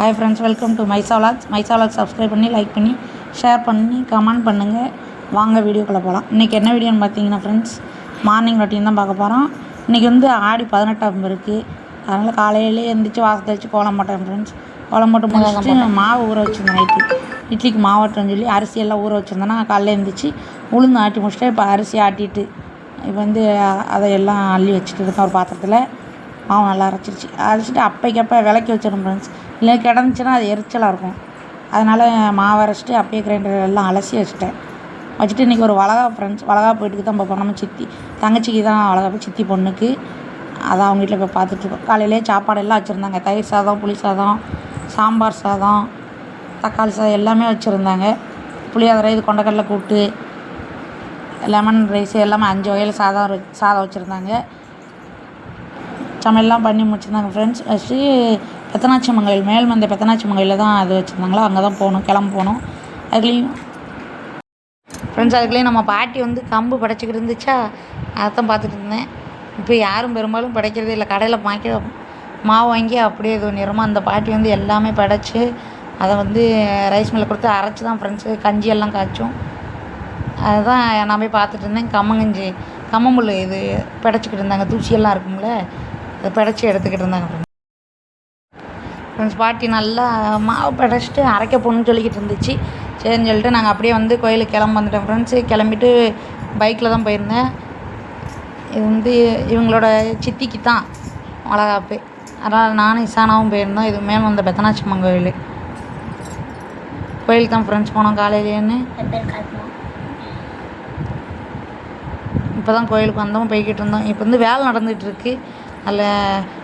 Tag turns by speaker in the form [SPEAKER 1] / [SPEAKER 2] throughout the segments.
[SPEAKER 1] Hi friends welcome to மைசாலாக்ஸ் மைசாலாக்ஸ் subscribe பண்ணி லைக் பண்ணி ஷேர் பண்ணி கமெண்ட் பண்ணுங்கள் வாங்க வீடியோக்குள்ளே போகலாம் இன்றைக்கி என்ன வீடியோன்னு பார்த்தீங்கன்னா ஃப்ரெண்ட்ஸ் மார்னிங் ரொட்டீன் தான் பார்க்க போகிறோம் இன்றைக்கி வந்து ஆடி பதினெட்டாம் இருக்குது அதனால் காலையிலே எழுந்திரிச்சு வாசல் தெளிச்சு கோலம் போட்டேன் ஃப்ரெண்ட்ஸ் கோலம் போட்டு முடிச்சுட்டு மாவு ஊற வச்சுருந்தேன் நைட்டு இட்லிக்கு மாவட்டம்னு சொல்லி அரிசி எல்லாம் ஊற வச்சுருந்தேன்னா காலையில் எழுந்திரிச்சு உளுந்து ஆட்டி முடிச்சுட்டு இப்போ அரிசி ஆட்டிட்டு இப்போ வந்து அதை எல்லாம் அள்ளி வச்சுட்டு இருக்கேன் ஒரு பாத்திரத்தில். மாவு நல்லா அரைச்சிருச்சு. அரைச்சிட்டு அப்பைக்கப்போ விளக்கி வச்சிடும் ஃப்ரெண்ட்ஸ் இல்லை கிடந்துச்சுன்னா அது எரிச்சலாக இருக்கும். அதனால் மாவு அரைச்சிட்டு அப்படியே கிரைண்டர் எல்லாம் அலசி வச்சுட்டேன். வச்சுட்டு இன்றைக்கி ஒரு வளகா ஃப்ரெண்ட்ஸ் வளகா போயிட்டு தான் பார்ப்போம் நம்ம சித்தி தங்கச்சிக்கு தான் வளகாப்பு சித்தி பொண்ணுக்கு. அதான் அவங்க வீட்டில் போய் பார்த்துட்ருக்கோம் காலையிலே சாப்பாடு எல்லாம் வச்சுருந்தாங்க. தயிர் சாதம் புளி சாதம் சாம்பார் சாதம் தக்காளி சாதம் எல்லாமே வச்சுருந்தாங்க. புளியோதரை இது கொண்டக்கடலை கூட்டு லெமன் ரைஸ் எல்லாமே அஞ்சு வகையில் சாதம் சாதம் வச்சுருந்தாங்க. சமையல்லாம் பண்ணி முடிச்சிருந்தாங்க ஃப்ரெண்ட்ஸ் வச்சு பெத்தனாச்சி மங்கல் மேல்மந்த பெத்தனாச்சி மங்கலில் தான் அது வச்சுருந்தாங்களோ? அங்கே தான் போகணும் கிளம்ப போகணும். அதுலேயும் ஃப்ரெண்ட்ஸ் அதுக்குள்ளேயும் நம்ம பாட்டி வந்து கம்பு படைச்சிக்கிட்டு இருந்துச்சா? அதைத்தான் பார்த்துட்டு இருந்தேன். இப்போ யாரும் பெரும்பாலும் படைக்கிறதே இல்லை. கடையில் மாய்க்க மாவு வாங்கி அப்படியே இது பண்ணிடுறோமோ அந்த பாட்டி வந்து எல்லாமே படைச்சி அதை வந்து ரைஸ் மில்லில் கொடுத்து அரைச்சி தான் ஃப்ரெண்ட்ஸு கஞ்சி எல்லாம் காய்ச்சும். அதுதான் நான் போய் பார்த்துட்டு இருந்தேன். கம்மங்கஞ்சி கம்மமுள் இது படைச்சிக்கிட்டு இருந்தாங்க. தூசியெல்லாம் இருக்கும்ல அதை படைச்சி எடுத்துக்கிட்டு இருந்தாங்க ஃப்ரெண்ட்ஸ் பாட்டி நல்லா மாவு படைச்சிட்டு அரைக்க போகணுன்னு சொல்லிக்கிட்டு இருந்துச்சு. சரின்னு சொல்லிட்டு நாங்கள் அப்படியே வந்து கோயிலுக்கு கிளம்ப வந்துட்டோம் ஃப்ரெண்ட்ஸு கிளம்பிட்டு பைக்கில் தான் போயிருந்தேன். இது வந்து இவங்களோட சித்திக்கு தான் வளகாப்பு அதனால் நானும் இசானாவும் போயிருந்தோம். இது மேல் வந்த பெத்தனாச்சம்மன் கோயில். கோயிலுக்கு தான் ஃப்ரெண்ட்ஸ் போனோம் காலையிலேன்னு. இப்போ தான் கோயிலுக்கு வந்தோம் போய்கிட்டு இருந்தோம். இப்போ வந்து வேலை நடந்துகிட்ருக்கு இருக்கு அதில்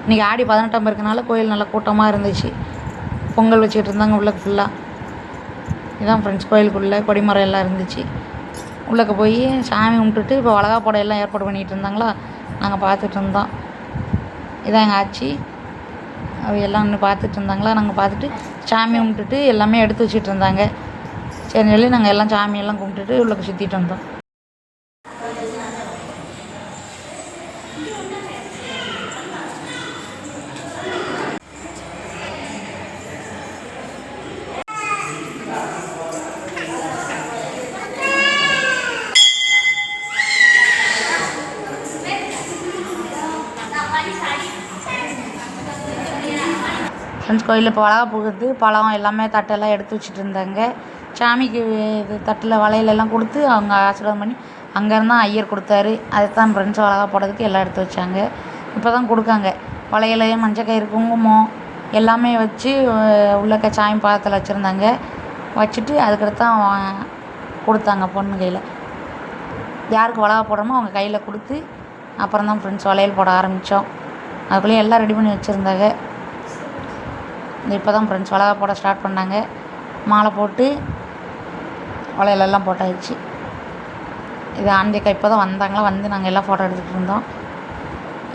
[SPEAKER 1] இன்றைக்கி ஆடி பதினெட்டாம் இருக்கனால கோயில் நல்லா கூட்டமாக இருந்துச்சு. பொங்கல் வச்சுக்கிட்டு இருந்தாங்க உள்ளே ஃபுல்லாக இதான் ஃப்ரெண்ட்ஸ் கோயிலுக்குள்ளே கொடிமரம் எல்லாம் இருந்துச்சு. உள்ளக்க போய் சாமி கும்பிட்டுட்டு இப்போ வளகா போட எல்லாம் ஏற்பாடு பண்ணிகிட்டு இருந்தாங்களா? நாங்கள் பார்த்துட்டு இருந்தோம். இதான் எங்கள் ஆச்சி. அவ எல்லாம் ஒன்று பார்த்துட்டு இருந்தாங்களா? நாங்கள் பார்த்துட்டு சாமி கும்பிட்டுட்டு எல்லாமே எடுத்து வச்சுட்டு இருந்தாங்க. சரி சொல்லி நாங்கள் எல்லாம் சாமியெல்லாம் கும்பிட்டுட்டு உள்ளக்க சுற்றிட்டு வந்தோம். ஃப்ரெண்ட்ஸ் கோயிலில் இப்போ வளகா போகுது. பழம் எல்லாமே தட்டெல்லாம் எடுத்து வச்சுட்டு இருந்தாங்க சாமிக்கு இது தட்டில் வளையலெல்லாம் கொடுத்து அவங்க ஆசீர்வாதம் பண்ணி அங்கேருந்து தான் ஐயர் கொடுத்தாரு. அதை தான் ஃப்ரெண்ட்ஸ் வளகா போடுறதுக்கு எல்லாம் எடுத்து வச்சாங்க. இப்போ தான் கொடுக்காங்க. வளையல் மஞ்சக்கயிறு குங்குமம் எல்லாமே வச்சு அஹ், உள்ளக்க சாமி பாதத்தில் வச்சுருந்தாங்க. வச்சுட்டு அதுக்கடுத்து தான் கொடுத்தாங்க பொண்ணு கையில். யாருக்கு வளகா போடுறோமோ அவங்க கையில் கொடுத்து அப்புறம் தான் ஃப்ரெண்ட்ஸ் வளையல் போட ஆரம்பித்தோம் அதுக்குள்ளேயே எல்லாம் ரெடி பண்ணி வச்சுருந்தாங்க. இப்போ தான் ஃப்ரெண்ட்ஸ் வளகா போட ஸ்டார்ட் பண்ணாங்க. மாலை போட்டு வளையலெல்லாம் போட்டாச்சு. இது ஆண்டியக்கா இப்போ தான் வந்தாங்களா? வந்து நாங்கள் எல்லாம் ஃபோட்டோ எடுத்துகிட்டு இருந்தோம்.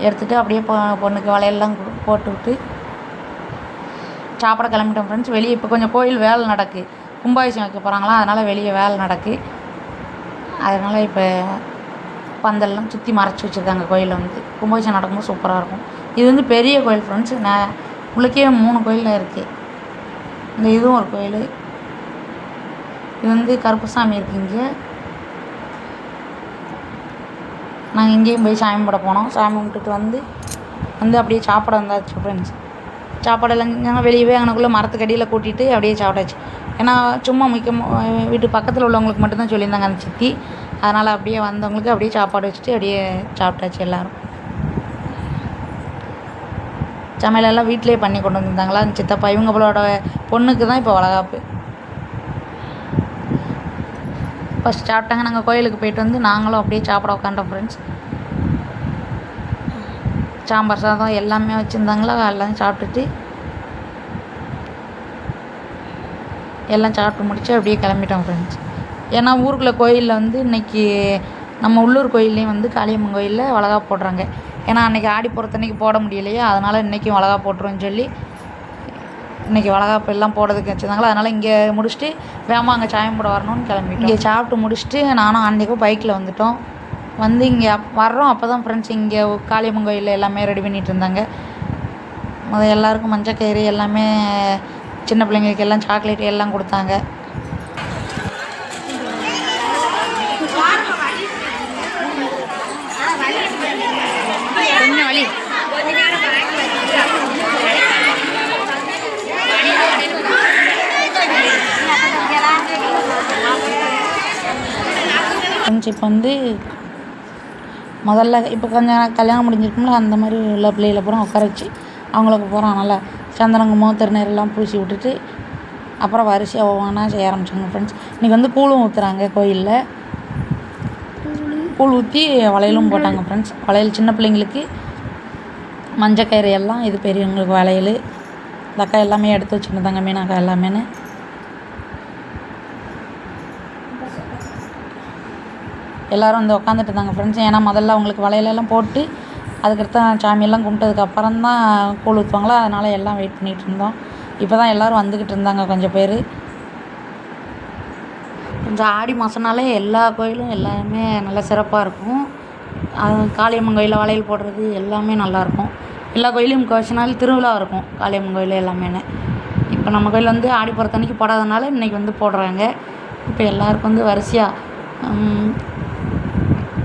[SPEAKER 1] எடுத்துகிட்டு அப்படியே பொ பொண்ணுக்கு வளையல்லாம் போட்டு விட்டு சாப்பிட கிளம்பிட்டோம் ஃப்ரெண்ட்ஸ் வெளியே இப்போ கொஞ்சம் கோயில் வேலை நடக்கு. கும்பாபிஷேகம் வைக்க போகிறாங்களா அதனால் வெளியே வேலை நடக்கு. அதனால் இப்போ பந்தல்லாம் சுற்றி மறைச்சி வச்சுருக்காங்க கோயிலில் வந்து. கும்பாபிஷேகம் நடக்கும்போது சூப்பராக இருக்கும். இது வந்து பெரிய கோயில் ஃப்ரெண்ட்ஸ் நான் உள்ளக்கே மூணு கோயில் இருக்குது இந்த இதுவும் ஒரு கோயில். இது வந்து கருப்புசாமி இருக்கு இங்கே. நாங்கள் இங்கேயும் போய் சாமி கும்பிட போனோம். சாமி கும்பிட்டுட்டு வந்து வந்து அப்படியே சாப்பாடு வந்தாச்சு ஃப்ரெண்ட்ஸ் சாப்பாடெல்லாம் செஞ்சாங்க வெளியவே அங்கனக்குள்ளே மரத்துக்கடியில் கூட்டிகிட்டு அப்படியே சாப்பிட்டாச்சு. ஏன்னா சும்மா முக்கியமாக வீட்டு பக்கத்தில் உள்ளவங்களுக்கு மட்டும்தான் சொல்லியிருந்தாங்க அந்த சித்தி. அதனால் அப்படியே வந்தவங்களுக்கு அப்படியே சாப்பாடு வச்சுட்டு அப்படியே சாப்பிட்டாச்சு எல்லோரும். சமையலெல்லாம் வீட்டிலே பண்ணி கொண்டு வந்திருந்தாங்களா? அந்த சித்தப்பா இவங்களோட பொண்ணுக்கு தான் இப்போ வளகாப்பு. ஃபஸ்ட் சாப்பிட்டாங்க. நாங்கள் கோயிலுக்கு போயிட்டு வந்து நாங்களும் அப்படியே சாப்பிட உட்காண்டோம் ஃப்ரெண்ட்ஸ் சாம்பார் சாதம் எல்லாமே வச்சுருந்தாங்களா? எல்லாம் சாப்பிட்டுட்டு எல்லாம் சாப்பிட்டு முடிச்சு அப்படியே கிளம்பிட்டோம் ஃப்ரெண்ட்ஸ் ஏன்னா ஊருக்குள்ளே கோயிலில் வந்து இன்னைக்கு நம்ம உள்ளூர் கோயில்லையும் வந்து காளியம்மன் கோயிலில் வளகா போடுறாங்க. ஏன்னா அன்றைக்கி ஆடி பொறுத்தன்னைக்கு போட முடியலையா அதனால் இன்றைக்கும் வளகா போட்டுருவோன்னு சொல்லி இன்றைக்கி வளகாப்பு எல்லாம் போடுறதுக்கு வச்சுருந்தாங்களா அதனால் இங்கே முடிச்சுட்டு வேகமாக அங்கே சாயம் போட வரணும்னு கிளம்பி இங்கே சாப்பிட்டு முடிச்சுட்டு நானும் அன்றைக்கும் பைக்கில் வந்துட்டோம். வந்து இங்கே அப் வர்றோம் அப்போ தான் ஃப்ரெண்ட்ஸ் இங்கே காளியம்மன் கோயிலில் எல்லாமே ரெடி பண்ணிகிட்டு இருந்தாங்க. அது எல்லாருக்கும் மஞ்சள் கயிறு எல்லாமே சின்ன பிள்ளைங்களுக்கு எல்லாம் சாக்லேட் எல்லாம் கொடுத்தாங்க கொஞ்சம் வழி ஃப்ரெண்ட்ஸ் இப்போ வந்து முதல்ல இப்போ கொஞ்சம் கல்யாணம் முடிஞ்சிருக்கும்ல அந்த மாதிரி உள்ள பிள்ளைகளை பூரா உட்கார வச்சு அவங்களுக்கு பூரா நல்லா சந்தனங்குமம் திருநீரெல்லாம் பூசி விட்டுட்டு அப்புறம் வரிசையாக ஒவ்வொன்றா செய்ய ஆரம்பிச்சாங்க ஃப்ரெண்ட்ஸ் இன்றைக்கி வந்து கூழும் ஊற்றுறாங்க கோயிலில். கூழ் ஊற்றி வளையலும் போட்டாங்க ஃப்ரெண்ட்ஸ் வளையல் சின்ன பிள்ளைங்களுக்கு மஞ்சக்கயிறு எல்லாம் இது பெரியவங்களுக்கு வளையல் இந்த அக்கா எல்லாமே எடுத்து வச்சுருந்தாங்க மீனாக்கா எல்லாமேன்னு. எல்லோரும் வந்து உட்காந்துட்டு இருந்தாங்க ஃப்ரெண்ட்ஸ் ஏன்னா முதல்ல அவங்களுக்கு வளையலெல்லாம் போட்டு அதுக்கடுத்து சாமியெல்லாம் கும்பிட்டதுக்கு அப்புறம் தான் கூழ் ஊற்றுவாங்களா அதனால் எல்லாம் வெயிட் பண்ணிகிட்டு இருந்தோம் இப்போ தான் எல்லோரும் வந்துக்கிட்டு இருந்தாங்க கொஞ்சம் பேர். கொஞ்சம் ஆடி மாதம்னாலே எல்லா கோயிலும் எல்லாமே நல்லா சிறப்பாக இருக்கும். அது காளியம்மன் கோயிலில் வளையல் போடுறது எல்லாமே நல்லாயிருக்கும் எல்லா கோயிலையும் முக்கால்வாசி நாள் திருவிழா இருக்கும். காளியம்மன் கோயில் எல்லாமேனு இப்போ நம்ம கோயில் வந்து ஆடி பிறத்தன்னைக்கு போடாதனால இன்றைக்கி வந்து போடுறாங்க. இப்போ எல்லாருக்கும் வந்து வரிசையாக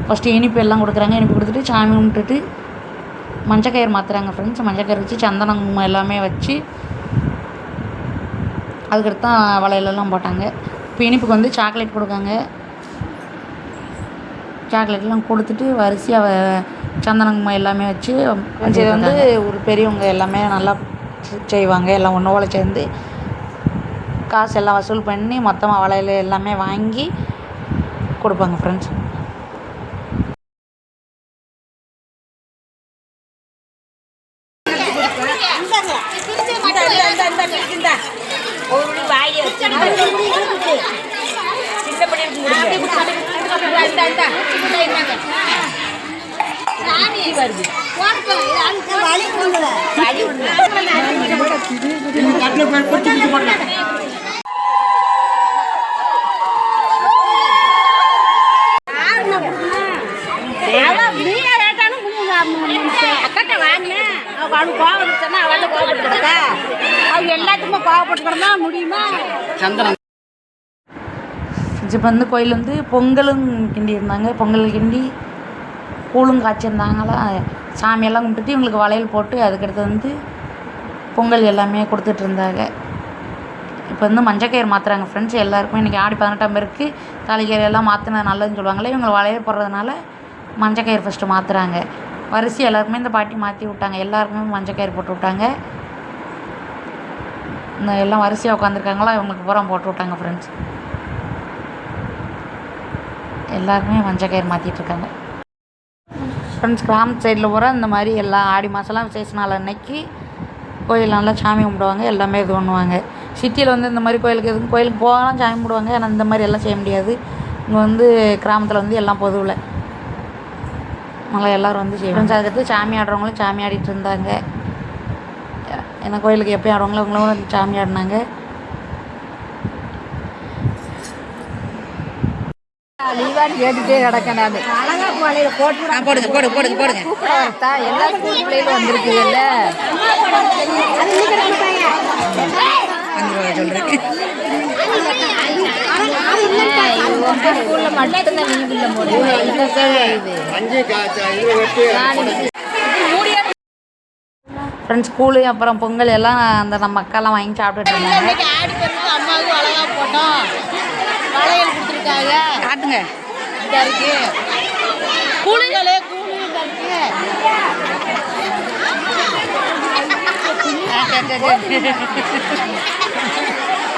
[SPEAKER 1] ஃபஸ்ட்டு இனிப்பு எல்லாம் கொடுக்குறாங்க. இனிப்பு கொடுத்துட்டு சாமி கும்பிட்டுட்டு மஞ்சக்கயிறு மாற்றுறாங்க ஃப்ரெண்ட்ஸ் மஞ்சக்கயிறு வச்சு சந்தனம் குங்குமம் எல்லாமே வச்சு அதுக்கடுத்து தான் வளையலெல்லாம் போட்டாங்க. இப்போ இனிப்புக்கு வந்து சாக்லேட் கொடுக்காங்க சாக்லேட்லாம் கொடுத்துட்டு வரிசையாக சந்தன குங்குமம் எல்லாமே வச்சு இது வந்து ஒரு பெரியவங்க எல்லாமே நல்லா செய்வாங்க. எல்லாம் ஒன்று போல் சேர்ந்து காசு எல்லாம் வசூல் பண்ணி மொத்தமாக வளையல் எல்லாமே வாங்கி கொடுப்பாங்க ஃப்ரெண்ட்ஸ்
[SPEAKER 2] ஒரு வாயை வச்சு சின்னப்படி அவள்கிட்ட அவங்க எல்லாத்துக்குமே கோவப்பட்டு முடியுமா
[SPEAKER 1] இப்போ வந்து கோயில் வந்து பொங்கலும் கிண்டி இருந்தாங்க பொங்கல் கிண்டி கூழும் காய்ச்சிருந்தாங்களா? சாமியெல்லாம் கும்பிட்டுட்டு இவங்களுக்கு வளையல் போட்டு அதுக்கடுத்து வந்து பொங்கல் எல்லாமே கொடுத்துட்டு இருந்தாங்க. இப்போ வந்து மஞ்சக்கயிறு மாற்றுறாங்க ஃப்ரெண்ட்ஸ் எல்லாருக்குமே. இன்றைக்கி ஆடி பதினெட்டாம் பேருக்கு தாலிக்கயிறு எல்லாம் மாற்றினது நல்லதுன்னு சொல்லுவாங்களே இவங்க வளையல் போடுறதுனால மஞ்சக்கயிறு ஃபஸ்ட்டு மாற்றுறாங்க வரிசை எல்லாருக்குமே இந்த பாட்டி மாற்றி விட்டாங்க. எல்லாருக்குமே மஞ்சக்கயிறு போட்டு விட்டாங்க. இந்த எல்லாம் வரிசையாக உட்காந்துருக்காங்களா இவங்களுக்கு பூரா போட்டு விட்டாங்க ஃப்ரெண்ட்ஸ் எல்லாருக்குமே மஞ்சக்கயிறு மாற்றிட்டுருக்காங்க ஃப்ரெண்ட்ஸ் கிராமத்து சைடில் பூரா இந்த மாதிரி எல்லாம் ஆடி மாதம்லாம் விசேஷ நாள் அன்னைக்கு கோயில் நல்லா சாமி கும்பிடுவாங்க எல்லாமே இது பண்ணுவாங்க. சிட்டியில் வந்து இந்த மாதிரி கோயிலுக்கு எதுவும் கோயிலுக்கு போகலாம் சாமி கும்பிடுவாங்க ஆனால் இந்த மாதிரி எல்லாம் செய்ய முடியாது. இங்கே வந்து கிராமத்தில் வந்து எல்லாம் பொதுவில். நல்லா எல்லோரும் வந்து செய்வோம் அதுக்கடுத்து சாமி ஆடுறவங்களும் சாமி ஆடிட்டு இருந்தாங்க. ஏன்னா கோயிலுக்கு எப்பயும் ஆடுவாங்களோ அவங்களும் சாமி ஆடினாங்க.
[SPEAKER 2] லீவான்னு கேட்டுட்டே கிடக்கேன் நான். அழகா போலையில போட்டு
[SPEAKER 1] போடுங்க போடுங்க போடுங்க போடுங்க.
[SPEAKER 2] கூப்பிட வரத்தா? எல்லா ஸ்கூல் பிள்ளைகளும் வந்திருக்குதுல்ல. ஸ்கூல்ல மட்டும்தான் லீவ் இல்லை போது
[SPEAKER 1] ஃப்ரெண்ட்ஸ் ஸ்கூலு அப்புறம் பொங்கல் எல்லாம் அந்த நம்ம அக்காலாம் வாங்கி சாப்பிட்டுட்டு இருந்தாங்க. காட்டுங்க.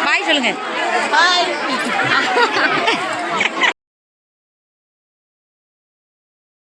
[SPEAKER 1] பாய் சொல்லுங்க.
[SPEAKER 2] பாய்.